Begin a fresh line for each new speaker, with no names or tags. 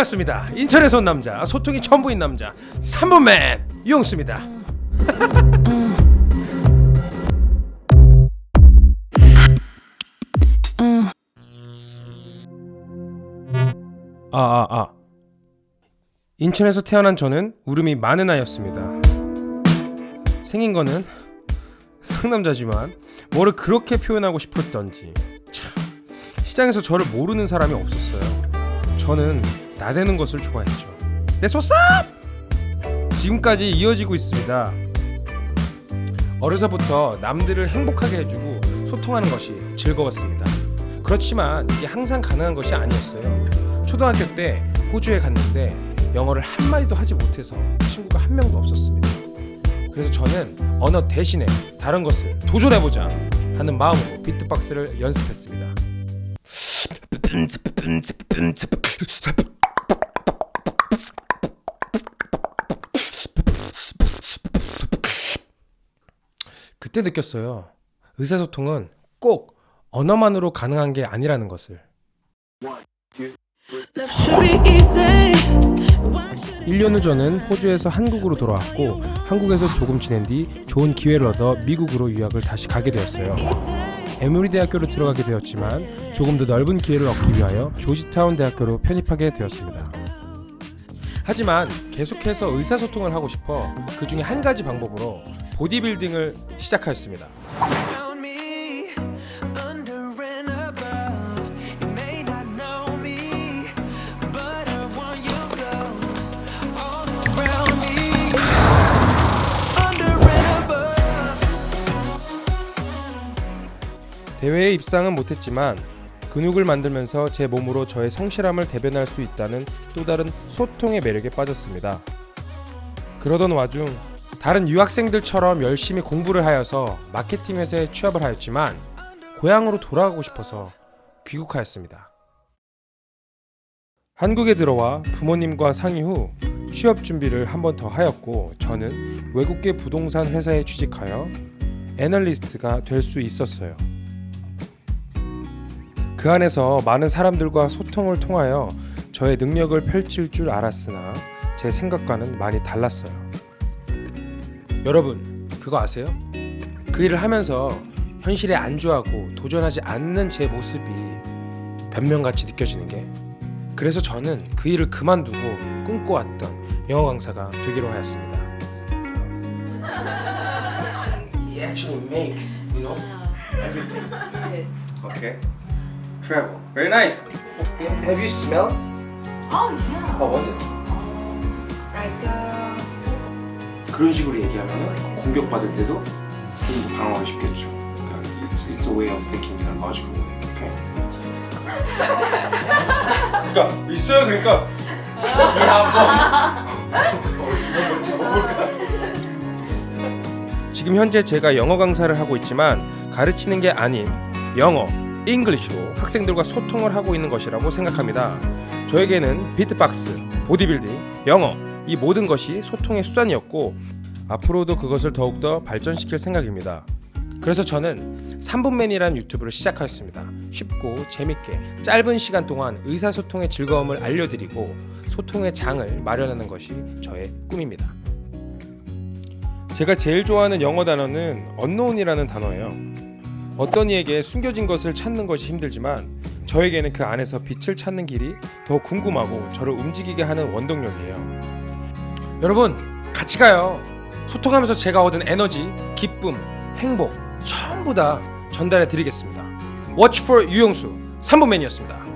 반갑습니다. 인천에서 온 남자, 소통이 전부인 남자, 3번맨 유용수입니다. 아, 아, 아. 인천에서 태어난 저는 울음이 많은 아이였습니다. 생긴 거는 상남자지만 뭐를 그렇게 표현하고 싶었던지 참 시장에서 저를 모르는 사람이 없었어요. 저는 나대는 것을 좋아했죠. 내 소쌉! 지금까지 이어지고 있습니다. 어려서부터 남들을 행복하게 해주고 소통하는 것이 즐거웠습니다. 그렇지만 이게 항상 가능한 것이 아니었어요. 초등학교 때 호주에 갔는데 영어를 한 마디도 하지 못해서 친구가 한 명도 없었습니다. 그래서 저는 언어 대신에 다른 것을 도전해보자 하는 마음으로 비트박스를 연습했습니다. 그때 느꼈어요. 의사소통은 꼭 언어만으로 가능한 게 아니라는 것을.
Love should be easy. Why should
1년 후 저는 호주에서 한국으로 돌아왔고 한국에서 조금 지낸 뒤 좋은 기회를 얻어 미국으로 유학을 다시 가게 되었어요. 에머리 대학교로 들어가게 되었지만 조금 더 넓은 기회를 얻기 위하여 조지타운 대학교로 편입하게 되었습니다. 하지만 계속해서 의사소통을 하고 싶어 그 중에 한 가지 방법으로 보디빌딩을 시작하였습니다. 대회에 입상은 못했지만 근육을 만들면서 제 몸으로 저의 성실함을 대변할 수 있다는 또 다른 소통의 매력에 빠졌습니다. 그러던 와중 다른 유학생들처럼 열심히 공부를 하여서 마케팅 회사에 취업을 하였지만 고향으로 돌아가고 싶어서 귀국하였습니다. 한국에 들어와 부모님과 상의 후 취업 준비를 한 번 더 하였고 저는 외국계 부동산 회사에 취직하여 애널리스트가 될 수 있었어요. 그 안에서 많은 사람들과 소통을 통하여 저의 능력을 펼칠 줄 알았으나 제 생각과는 많이 달랐어요. 여러분, 그거 아세요? 그 일을 하면서 현실에 안주하고 도전하지 않는 제 모습이 변명같이 느껴지는 게 그래서 저는 그 일을 그만두고 꿈꿔왔던 영어 강사가 되기로 하였습니다. He actually makes, you know, everything. Okay. Travel. Very nice. Have you smelled?
Oh yeah.
How was it?
Like uh,
그런 식으로 얘기하면 공격받을 때도 좀 방어하기 쉽겠죠. 그러니까 it's, it's a way of thinking in a logical way. Okay. 그러니까 있어요. 그러니까 이 한번 이거 뭐 잡아볼까? 지금 현재 제가 영어 강사를 하고 있지만 가르치는 게 아닌 영어, 잉글리시로 학생들과 소통을 하고 있는 것이라고 생각합니다. 저에게는 비트박스, 보디빌딩, 영어 이 모든 것이 소통의 수단이었고 앞으로도 그것을 더욱더 발전시킬 생각입니다. 그래서 저는 3분맨이라는 유튜브를 시작하였습니다. 쉽고 재밌게 짧은 시간 동안 의사소통의 즐거움을 알려드리고 소통의 장을 마련하는 것이 저의 꿈입니다. 제가 제일 좋아하는 영어 단어는 unknown이라는 단어예요. 어떤 이에게 숨겨진 것을 찾는 것이 힘들지만 저에게는 그 안에서 빛을 찾는 길이 더 궁금하고 저를 움직이게 하는 원동력이에요. 여러분 같이 가요. 소통하면서 제가 얻은 에너지, 기쁨, 행복 전부 다 전달해 드리겠습니다. Watch for 유영수 3분 맨이었습니다.